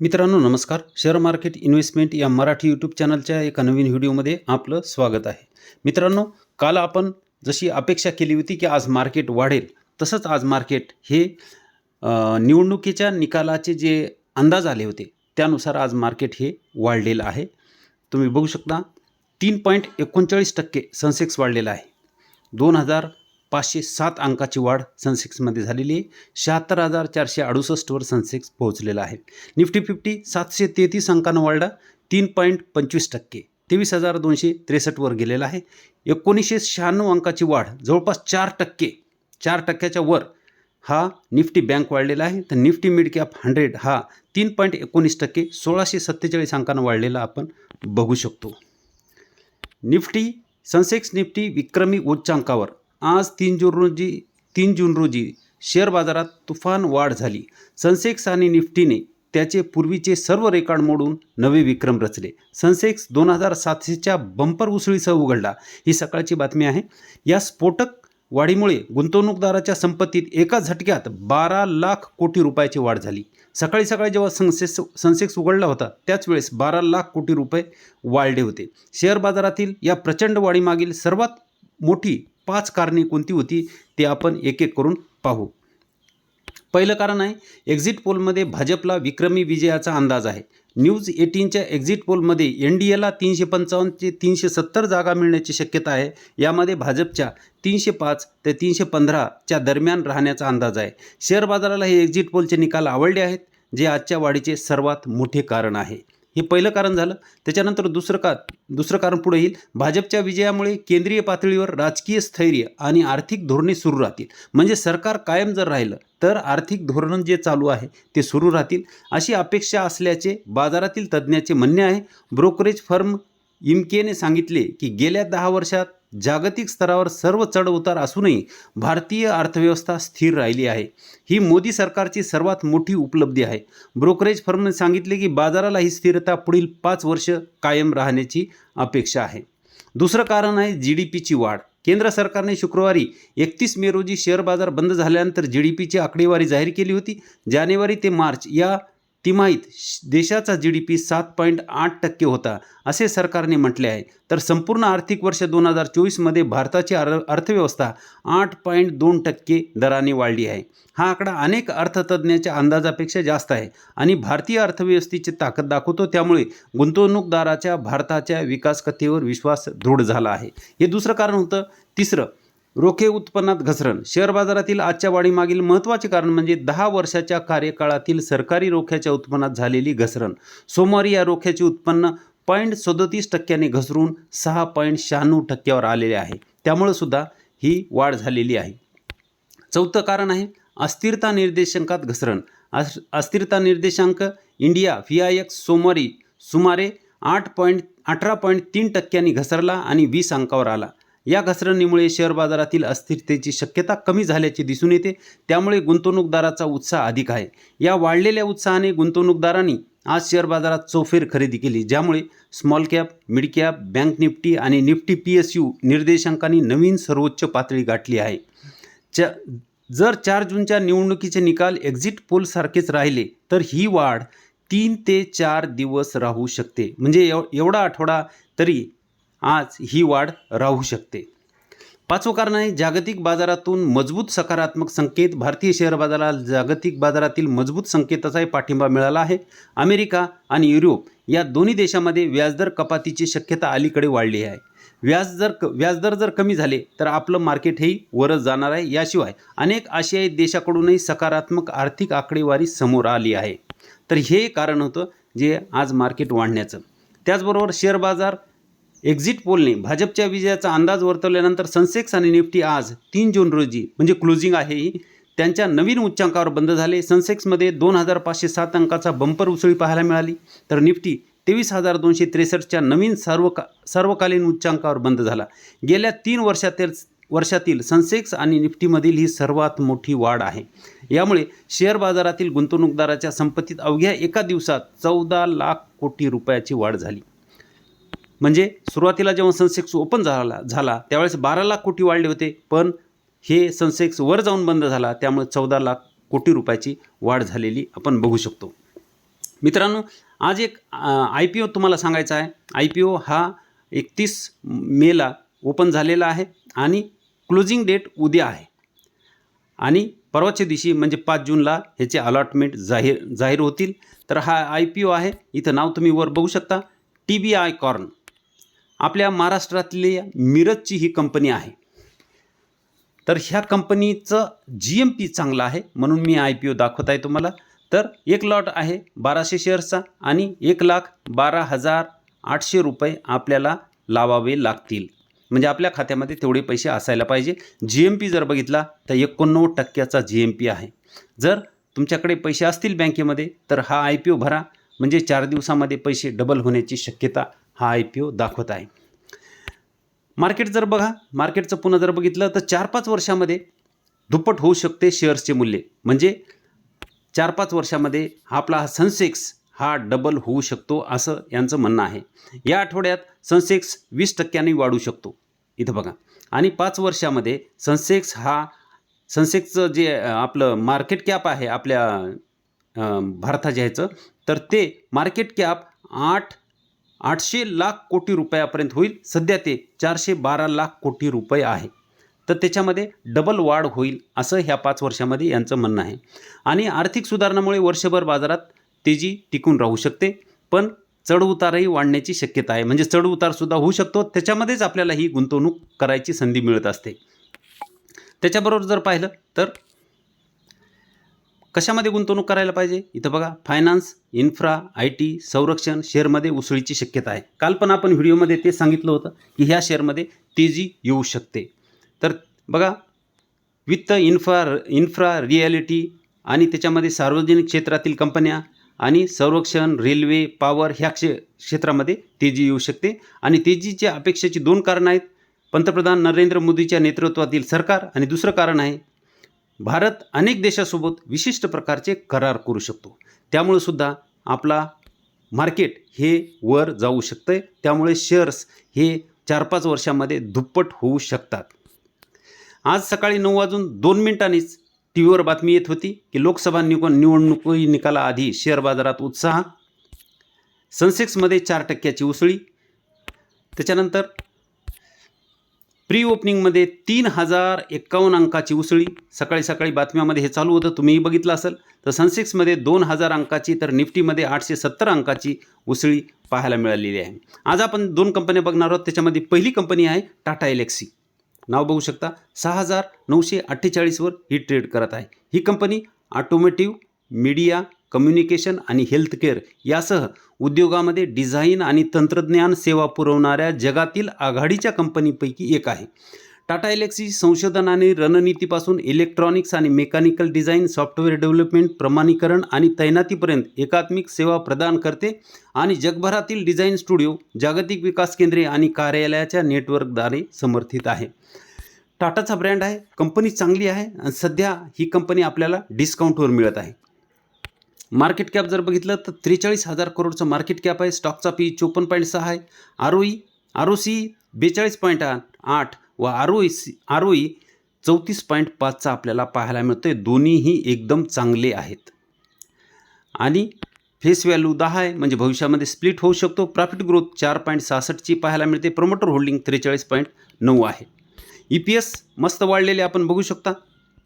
मित्रांनो नमस्कार. Share market investment या मराठी यूट्यूब चॅनलच्या एका नवीन व्हिडिओमध्ये आपलं स्वागत आहे. मित्रांनो काल आपण जशी अपेक्षा केली होती की आज मार्केट वाढेल तसंच आज मार्केट हे निवडणुकीच्या निकालाचे जे अंदाज आले होते त्यानुसार आज मार्केट हे वाढलेलं आहे. तुम्ही बघू शकता तीन पॉईंट एकोणचाळीस टक्के सेन्सेक्स वाढलेला आहे. दोन हजार पाचशे सात अंकाची वाढ सेन्सेक्समध्ये झालेली आहे. शहात्तर हजार चारशे अडुसष्टवर सेन्सेक्स पोहोचलेला आहे. निफ्टी फिफ्टी सातशे तेहतीस अंकानं वाढला. तीन पॉईंट पंचवीस टक्के. तेवीस हजार दोनशे त्रेसष्टवर गेलेला आहे. एकोणीसशे शहाण्णव अंकाची वाढ जवळपास चार टक्के. चार टक्क्याच्या वर हा निफ्टी बँक वाढलेला आहे. तर निफ्टी मिड कॅप हंड्रेड हा तीन पॉईंट एकोणीस टक्के. सोळाशे सत्तेचाळीस अंकानं वाढलेला आपण बघू शकतो. निफ्टी सनसेक्स निफ्टी विक्रमी उच्चांकावर आज तीन जून रोजी तीन जून रोजी शेअर बाजारात तुफान वाढ झाली. सनसेक्स आणि निफ्टीने त्याचे पूर्वीचे सर्व रेकॉर्ड मोडून नवे विक्रम रचले. सनसेक्स दोन हजार सातशेच्या बंपर उसळीसह उघडला. ही सकाळची बातमी आहे. या स्फोटक वाढीमुळे गुंतवणूकदाराच्या संपत्तीत एका झटक्यात बारा लाख कोटी रुपयाची वाढ झाली. सकाळी सकाळी जेव्हा सनसेक्स सनसेक्स उघडला होता त्याच वेळेस बारा लाख कोटी रुपये वाढले होते. शेअर बाजारातील या प्रचंड वाढीमागील सर्वात मोठी पाच कारणे कोणती होती ते आपण एक एक करून पाहू. पहिलं कारण आहे एक्झिट पोलमध्ये भाजपला विक्रमी विजयाचा अंदाज आहे. न्यूज एटीनच्या एक्झिट पोलमध्ये एन डी एला तीनशे पंचावन्न ते तीनशे सत्तर जागा मिळण्याची शक्यता आहे. यामध्ये भाजपच्या तीनशे पाच ते तीनशे पंधराच्या दरम्यान राहण्याचा अंदाज आहे. शेअर बाजाराला हे एक्झिट पोलचे निकाल आवडले आहेत जे आजच्या वाढीचे सर्वात मोठे कारण आहे. हे पहिलं कारण झालं. त्याच्यानंतर दुसरं का दुसरं कारण पुढे येईल. भाजपच्या विजयामुळे केंद्रीय पातळीवर राजकीय स्थैर्य आणि आर्थिक धोरणे सुरू राहतील. म्हणजे सरकार कायम जर राहिलं तर आर्थिक धोरण जे चालू आहे ते सुरू राहतील. अशी अपेक्षा असल्याचे बाजारातील तज्ज्ञाचे म्हणणे आहे. ब्रोकरेज फर्म इमकेने सांगितले की गेल्या दहा वर्षात जागतिक स्तरावर सर्व चढ उतार असूनही भारतीय अर्थव्यवस्था स्थिर राहिली आहे. ही मोदी सरकारची सर्वात मोठी उपलब्धी आहे. ब्रोकरेज फर्मने सांगितले की बाजाराला ही स्थिरता पुढील पाच वर्ष कायम राहण्याची अपेक्षा आहे. दुसरं कारण आहे जी डी पीची वाढ. केंद्र सरकारने शुक्रवारी एकतीस मे रोजी शेअर बाजार बंद झाल्यानंतर जी डी पीची आकडेवारी जाहीर केली होती. जानेवारी ते मार्च या तिमाहीत देशाचा जी डी पी सात पॉईंट आठ टक्के होता असे सरकारने म्हटले आहे. तर संपूर्ण आर्थिक वर्ष दोन हजार चोवीसमध्ये भारताची अर अर्थव्यवस्था आठ पॉईंट दोन टक्के दराने वाढली आहे. हा आकडा अनेक अर्थतज्ज्ञाच्या अंदाजापेक्षा जास्त आहे आणि भारतीय अर्थव्यवस्थेची ताकद दाखवतो. त्यामुळे गुंतवणूकदाराच्या भारताच्या विकासकथेवर विश्वास दृढ झाला आहे. हे दुसरं कारण होतं. तिसरं रोखे उत्पन्नात घसरण. शेअर बाजारातील आजच्या वाढीमागील महत्त्वाचे कारण म्हणजे दहा वर्षाच्या कार्यकाळातील सरकारी रोख्याच्या उत्पन्नात झालेली घसरण. सोमवारी या रोख्याचे उत्पन्न पॉईंट सदोतीस टक्क्याने घसरून सहा पॉईंट शहाण्णव टक्क्यावर आलेले आहे. त्यामुळं सुद्धा ही वाढ झालेली आहे. चौथं कारण आहे अस्थिरता निर्देशांकात घसरण. अस अस्थिरता निर्देशांक इंडिया व्ही आय एक्स सोमवारी सुमारे आठ पॉईंट अठरा पॉईंट तीन टक्क्यांनी घसरला आणि वीस अंकावर आला. या घसरणीमुळे शेअर बाजारातील अस्थिरतेची शक्यता कमी झाल्याचे दिसून येते. त्यामुळे गुंतवणूकदाराचा उत्साह अधिक आहे. या वाढलेल्या उत्साहाने गुंतवणूकदारांनी आज शेअर बाजारात चौफेर खरेदी केली ज्यामुळे small cap mid cap bank Nifty आणि निफ्टी पी एस यू निर्देशांकांनी नवीन सर्वोच्च पातळी गाठली आहे. च जर चार जूनच्या निवडणुकीचे निकाल एक्झिट पोलसारखेच राहिले तर ही वाढ तीन ते चार दिवस राहू शकते. म्हणजे एव एवढा आठवडा तरी आज ही वाढ राहू शकते. पाचवं कारण आहे जागतिक बाजारातून मजबूत सकारात्मक संकेत. भारतीय शेअर बाजाराला जागतिक बाजारातील मजबूत संकेताचाही पाठिंबा मिळाला आहे. अमेरिका आणि युरोप या दोन्ही देशामध्ये व्याजदर कपातीची शक्यता अलीकडे वाढली आहे. व्याज जर क व्याजदर जर कमी झाले तर आपलं मार्केट वरच जाणार आहे. याशिवाय अनेक आशियाई देशाकडूनही सकारात्मक आर्थिक आकडेवारी समोर आली आहे. तर हे कारण होतं जे आज मार्केट वाढण्याचं. त्याचबरोबर शेअर बाजार एक्झिट पोलने भाजपच्या विजयाचा अंदाज वर्तवल्यानंतर सनसेक्स आणि निफ्टी आज तीन जून रोजी म्हणजे क्लोजिंग आहे ही त्यांच्या नवीन उच्चांकावर बंद झाले. सनसेक्समध्ये दोन हजार पाचशे सात अंकाचा बंपर उसळी पाहायला मिळाली. तर निफ्टी तेवीस हजार दोनशे त्रेसष्टच्या नवीन सर्व का सर्वकालीन उच्चांकावर बंद झाला. गेल्या तीन वर्षातील वर्षातील सनसेक्स आणि निफ्टीमधील ही सर्वात मोठी वाढ आहे. यामुळे शेअर बाजारातील गुंतवणूकदाराच्या संपत्तीत अवघ्या एका दिवसात चौदा लाख कोटी रुपयाची वाढ झाली. म्हणजे सुरुवातीला जेव्हा सनसेक्स ओपन झाला झाला त्यावेळेस बारा लाख कोटी वाढले होते पण हे सनसेक्स वर जाऊन बंद झाला त्यामुळे चौदा लाख कोटी रुपयाची वाढ झालेली आपण बघू शकतो. मित्रांनो आज एक आय पी ओ तुम्हाला सांगायचा आहे. आय पी ओ हा एकतीस मेला ओपन झालेला आहे आणि क्लोजिंग डेट उद्या आहे. आणि परवाच्या दिवशी म्हणजे पाच जूनला ह्याचे अलॉटमेंट जाहीर जाहीर होतील. तर हा आय पी ओ आहे. इथं नाव तुम्ही वर बघू शकता. T B I corn. आपल्या महाराष्ट्रातली मिरजची ही कंपनी आहे. तर ह्या कंपनीचं जी एम पी चांगलं आहे म्हणून मी आय पी ओ दाखवत आहे तुम्हाला. तर एक लॉट आहे बाराशे शेअर्सचा आणि एक लाख बारा हजार आठशे रुपये आपल्याला लावावे लागतील. म्हणजे आपल्या खात्यामध्ये तेवढे पैसे असायला पाहिजे. जी एम पी जर बघितला तर एकोणनव्वद टक्क्याचा जी एम पी आहे. जर तुमच्याकडे पैसे असतील बँकेमध्ये तर हा आय पी ओ भरा. म्हणजे चार दिवसामध्ये पैसे डबल होण्याची शक्यता हा आय पी ओ दाखवत आहे. मार्केट जर बघा मार्केटचं पुन्हा जर बघितलं तर चार पाच वर्षामध्ये दुप्पट होऊ शकते शेअर्सचे मूल्य. म्हणजे चार पाच वर्षामध्ये आपला हा सनसेक्स हा डबल होऊ शकतो असं यांचं म्हणणं आहे. या आठवड्यात सनसेक्स वीस टक्क्यांनी वाढू शकतो. इथं बघा. आणि पाच वर्षामध्ये सनसेक्स हा सनसेक्सचं जे आपलं मार्केट कॅप आहे आपल्या भारताच्या ह्याचं तर ते मार्केट कॅप आठ आठशे लाख कोटी रुपयापर्यंत होईल. सध्या ते चारशे बारा लाख कोटी रुपये आहे. तर त्याच्यामध्ये डबल वाढ होईल असं ह्या पाच वर्षामध्ये यांचं म्हणणं आहे. आणि आर्थिक सुधारणामुळे वर्षभर बाजारात तेजी टिकून राहू शकते. पण चढउतारही वाढण्याची शक्यता आहे. म्हणजे चढउतारसुद्धा होऊ शकतो. त्याच्यामध्येच आपल्याला ही गुंतवणूक करायची संधी मिळत असते. त्याच्याबरोबर जर पाहिलं तर कशामध्ये गुंतवणूक करायला पाहिजे? इथं बघा फायनान्स इन्फ्रा आय टी संरक्षण शेअरमध्ये उसळीची शक्यता आहे. काल पण आपण व्हिडिओमध्ये ते सांगितलं होतं की ह्या शेअरमध्ये तेजी येऊ शकते. तर बघा वित्त इन्फ्रा इन्फ्रा रिॲलिटी आणि त्याच्यामध्ये सार्वजनिक क्षेत्रातील कंपन्या आणि संरक्षण रेल्वे पॉवर ह्या क्षे क्षेत्रामध्ये तेजी येऊ शकते. आणि तेजीच्या अपेक्षेची दोन कारणं आहेत. पंतप्रधान नरेंद्र मोदीच्या नेतृत्वातील सरकार आणि दुसरं कारण आहे भारत अनेक देशासोबत विशिष्ट प्रकारचे करार करू शकतो. त्यामुळे सुद्धा आपला मार्केट हे वर जाऊ शकतं त्यामुळे शेअर्स हे चार पाच वर्षामध्ये दुप्पट होऊ शकतात. आज सकाळी नऊ वाजून दोन मिनिटांनीच टी व्हीवर बातमी येत होती की लोकसभा निव निवडणुकी निकालाआधी शेअर बाजारात उत्साह सेन्सेक्समध्ये चार टक्क्याची उसळी. त्याच्यानंतर प्री ओपनिंगमध्ये तीन हजार एक्कावन्न अंकाची उसळी. सकाळी सकाळी बातम्यामध्ये हे चालू होतं तुम्हीही बघितलं असेल. तर सनसेक्समध्ये दोन हजार अंकाची तर निफ्टीमध्ये आठशे सत्तर अंकाची उसळी पाहायला मिळालेली आहे. आज आपण दोन कंपन्या बघणार आहोत. त्याच्यामध्ये पहिली कंपनी आहे टाटा एलेक्सी. नाव बघू शकता. सहा हजार नऊशे अठ्ठेचाळीसवर ही ट्रेड करत आहे. ही कंपनी ऑटोमेटिव्ह मीडिया कम्युनिकेशन आणि हेल्थकेअर यासह उद्योगामध्ये डिझाईन आणि तंत्रज्ञान सेवा पुरवणाऱ्या जगातील आघाडीच्या कंपनीपैकी एक आहे. टाटा इलेक्सी संशोधन आणि रणनीतीपासून इलेक्ट्रॉनिक्स आणि मेकॅनिकल डिझाईन सॉफ्टवेअर डेव्हलपमेंट प्रमाणीकरण आणि तैनातीपर्यंत एकात्मिक सेवा प्रदान करते आणि जगभरातील डिझाईन स्टुडिओ जागतिक विकास केंद्रे आणि कार्यालयाच्या नेटवर्कद्वारे समर्थित आहे. टाटाचा ब्रँड आहे कंपनी चांगली आहे आणि सध्या ही कंपनी आपल्याला डिस्काउंटवर मिळत आहे. मार्केट कॅप जर बघितलं तर त्रेचाळीस हजार करोडचं मार्केट कॅप आहे. स्टॉकचा पी चोपन्न पॉईंट सहा आहे. R O E R O C बेचाळीस पॉईंट आठ व R O C R O E चौतीस पॉईंट पाचचा आपल्याला पाहायला मिळतो आहे दोन्हीही एकदम चांगले आहेत. आणि फेस व्हॅल्यू दहा आहे. म्हणजे भविष्यामध्ये स्प्लिट होऊ शकतो. प्रॉफिट ग्रोथ चार पॉईंट सहासष्टची पाहायला मिळते. प्रमोटर होल्डिंग त्रेचाळीस पॉईंट नऊ आहे. ई पी एस मस्त वाढलेले आपण बघू शकता.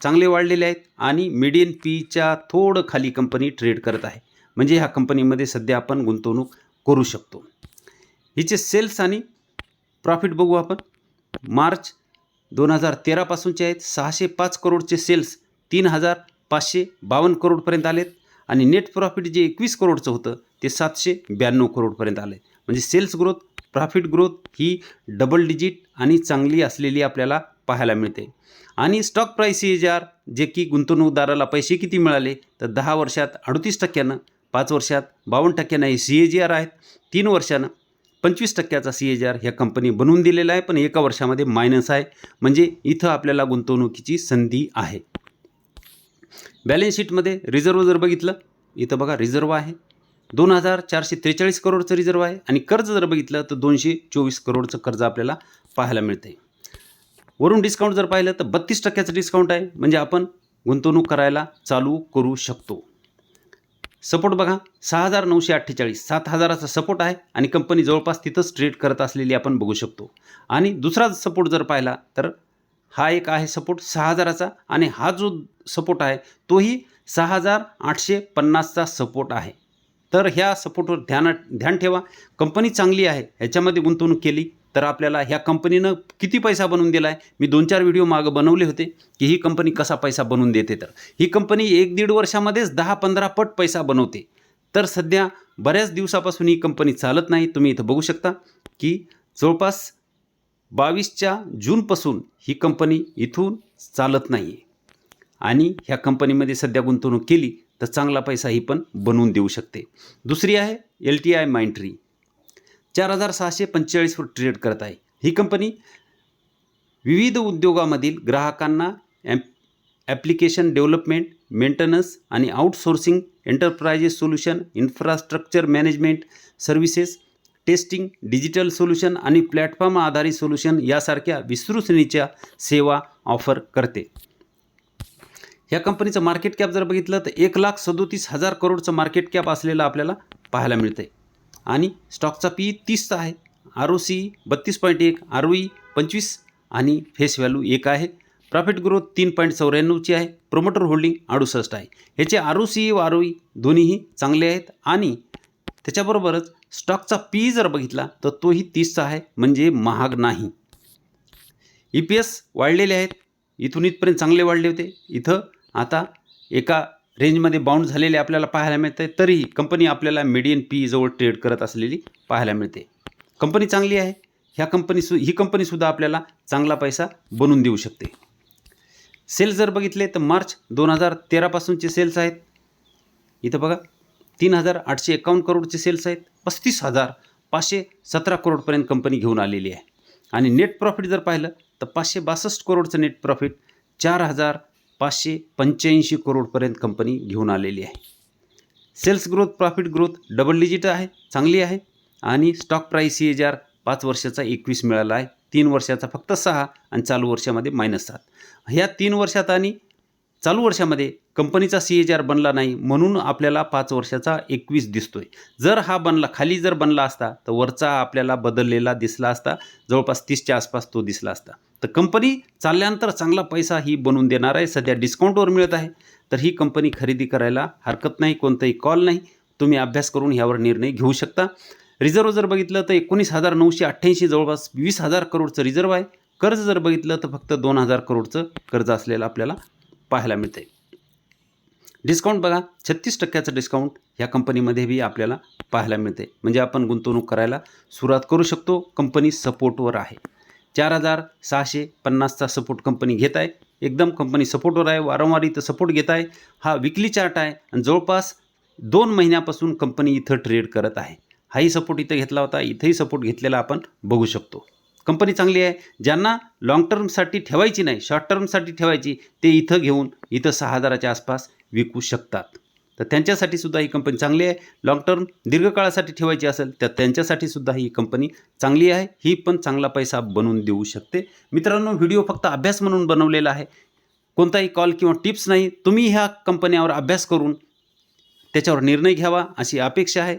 चांगले वाढलेले आहेत आणि मिडियन पीच्या थोडं खाली कंपनी ट्रेड करत आहे. म्हणजे ह्या कंपनीमध्ये सध्या आपण गुंतवणूक करू शकतो. हिचे सेल्स आणि प्रॉफिट बघू आपण. मार्च दोन हजार तेरापासूनचे आहेत. सहाशे पाच करोडचे सेल्स तीन हजार पाचशे बावन्न करोडपर्यंत आलेत. आणि नेट प्रॉफिट जे एकवीस करोडचं होतं ते सातशे ब्याण्णव करोडपर्यंत आलं आहे म्हणजे सेल्स ग्रोथ प्रॉफिट ग्रोथ ही डबल डिजिट आणि चांगली असलेली आपल्याला पाहायला मिळते. आणि stock price C H R जे की गुंतवणूकदाराला पैसे किती मिळाले तर दहा वर्षात अडतीस टक्क्यानं पाच वर्षात बावन्न टक्क्यानं हे सी ए जी आर आहेत. तीन वर्षानं पंचवीस टक्क्याचा सी एच आर ह्या कंपनी बनवून दिलेला आहे पण एका वर्षामध्ये मायनस आहे. म्हणजे इथं आपल्याला गुंतवणुकीची संधी आहे. बॅलन्स शीटमध्ये रिझर्व जर बघितलं इथं बघा रिझर्व आहे. दोन हजार चारशे त्रेचाळीस करोडचं रिझर्व आहे आणि कर्ज जर बघितलं तर दोनशे चोवीस करोडचं कर्ज आपल्याला पाहायला मिळते वरून डिस्काउंट जर पाहिलं तर बत्तीस टक्क्याचं डिस्काउंट आहे. म्हणजे आपण गुंतवणूक करायला चालू करू शकतो. सपोर्ट बघा सहा हजार नऊशे अठ्ठेचाळीस सात हजाराचा सपोर्ट आहे आणि कंपनी जवळपास तिथंच ट्रेड करत असलेली आपण बघू शकतो. आणि दुसरा सपोर्ट जर पाहिला तर हा एक आहे सपोर्ट सहा हजाराचा आणि हा जो सपोर्ट आहे तोही सहा हजार आठशे पन्नासचा सपोर्ट आहे. तर ह्या सपोर्टवर ध्यानात ध्यान ठेवा. कंपनी चांगली आहे ह्याच्यामध्ये गुंतवणूक केली. तर आपल्याला ह्या कंपनीनं किती पैसा बनवून दिला आहे मी दोन चार व्हिडिओ मागं बनवले होते की ही कंपनी कसा पैसा बनवून देते तर. ही कंपनी एक दीड वर्षामध्येच दहा पंधरा पट पैसा बनवते. तर सध्या बऱ्याच दिवसापासून ही कंपनी चालत नाही. तुम्ही इथं बघू शकता की जवळपास बावीसच्या जूनपासून ही कंपनी इथून चालत नाही आहे आणि ह्या कंपनीमध्ये सध्या गुंतवणूक केली तर चांगला पैसा ही पण बनवून देऊ शकते. दुसरी आहे एल टी आय माइंट्री चार हजार सहाशे पंचेचाळीसवर ट्रेड करत आहे. ही कंपनी विविध उद्योगामधील ग्राहकांना ॲप ॲप्लिकेशन डेव्हलपमेंट मेंटेनन्स आणि outsourcing enterprises solution infrastructure management services testing digital solution आणि प्लॅटफॉर्म आधारित सोल्युशन यासारख्या विस्तृत सेवा ऑफर करते. ह्या कंपनीचं मार्केट कॅप जर बघितलं तर एक लाख सदोतीस हजार करोडचं मार्केट कॅप असलेलं आपल्याला पाहायला मिळतं आहे आणि स्टॉकचा पी तीसचा आहे. आर ओ सी बत्तीस पॉईंट एक आर ओ ई पंचवीस आणि फेस व्हॅल्यू एक आहे. प्रॉफिट ग्रोथ तीन पॉईंट चौऱ्याण्णवची आहे. प्रोमोटर होल्डिंग अडुसष्ट आहे. ह्याचे आर ओ सी व आर ओ ई दोन्हीही चांगले आहेत आणि त्याच्याबरोबरच स्टॉकचा पी जर बघितला तर तोही तीसचा आहे म्हणजे महाग नाही. ई पी एस वाढलेले आहेत. इथून इथपर्यंत चांगले वाढले होते. इथं आता एका रेंजमध्ये बाउंड झालेले आपल्याला पाहायला मिळते तरीही कंपनी आपल्याला मिडियन पी जवळ ट्रेड करत असलेली पाहायला मिळते. कंपनी चांगली आहे. ह्या कंपनी सु ही कंपनीसुद्धा आपल्याला चांगला पैसा बनवून देऊ शकते. सेल्स जर बघितले तर मार्च दोन हजार तेरापासूनचे सेल्स आहेत. इथं बघा तीन हजार आठशे एकावन्न करोडचे सेल्स आहेत. पस्तीस हजार पाचशे सतरा करोडपर्यंत कंपनी घेऊन आलेली आहे. आणि नेट प्रॉफिट जर पाहिलं तर पाचशे बासष्ट करोडचं नेट प्रॉफिट चार हजार पाचशे पंच्याऐंशी करोडपर्यंत कंपनी घेऊन आलेली आहे. Sales growth profit growth double digit आहे चांगली आहे आणि stock price C H R पाच वर्षाचा एकवीस मिळाला आहे. तीन वर्षाचा फक्त सहा आणि चालू वर्षामध्ये मायनस सात. ह्या तीन वर्षात आणि चालू वर्षामध्ये कंपनीचा सी एच आर बनला नाही म्हणून आपल्याला पाच वर्षाचा एकवीस दिसतोय. जर हा बनला खाली जर बनला असता तर वरचा आपल्याला बदललेला दिसला असता जवळपास तीसच्या आसपास तो दिसला असता. तर कंपनी चालल्यानंतर चांगला पैसा ही बनवून देणार आहे. सध्या डिस्काउंटवर मिळत आहे. तर ही कंपनी खरेदी करायला हरकत नाही कोणताही कॉल नाही. तुम्ही अभ्यास करून ह्यावर निर्णय घेऊ शकता. रिझर्व जर बघितलं तर एकोणीस हजार नऊशे अठ्ठ्याऐंशी जवळपास वीस हजार करोडचं रिझर्व आहे. कर्ज जर बघितलं तर फक्त दोन हजार करोडचं कर्ज असलेलं आपल्याला पाहायला मिळते डिस्काउंट बघा छत्तीस टक्क्याचं डिस्काउंट ह्या कंपनीमध्ये बी आपल्याला पाहायला मिळते म्हणजे आपण गुंतवणूक करायला सुरुवात करू शकतो कंपनी सपोर्टवर आहे. चार हजार सहाशे पन्नासचा सपोर्ट कंपनी घेत आहे. एकदम कंपनी सपोर्टवर आहे वारंवार इथं सपोर्ट घेत आहे. हा विकली चार्ट आहे आणि जवळपास दोन महिन्यापासून कंपनी इथं ट्रेड करत आहे. हाही सपोर्ट इथं घेतला होता इथंही सपोर्ट घेतलेला आपण बघू शकतो. कंपनी चांगली आहे. ज्यांना लाँग टर्मसाठी ठेवायची नाही शॉर्ट टर्मसाठी ठेवायची ते इथं घेऊन इथं सहा हजाराच्या आसपास विकू शकतात. तर त्यांच्यासाठी सुद्धा ही कंपनी चांगली आहे. लाँग टर्म दीर्घकाळासाठी ठेवायची असेल तर त्यांच्यासाठी सुद्धा ही कंपनी चांगली आहे. ही पण चांगला पैसा बनवून देऊ शकते. मित्रांनो व्हिडिओ फक्त अभ्यास म्हणून बनवलेला आहे. कोणताही कॉल किंवा टिप्स नाही. तुम्ही ह्या कंपन्यावर अभ्यास करून त्याच्यावर निर्णय घ्यावा अशी अपेक्षा आहे.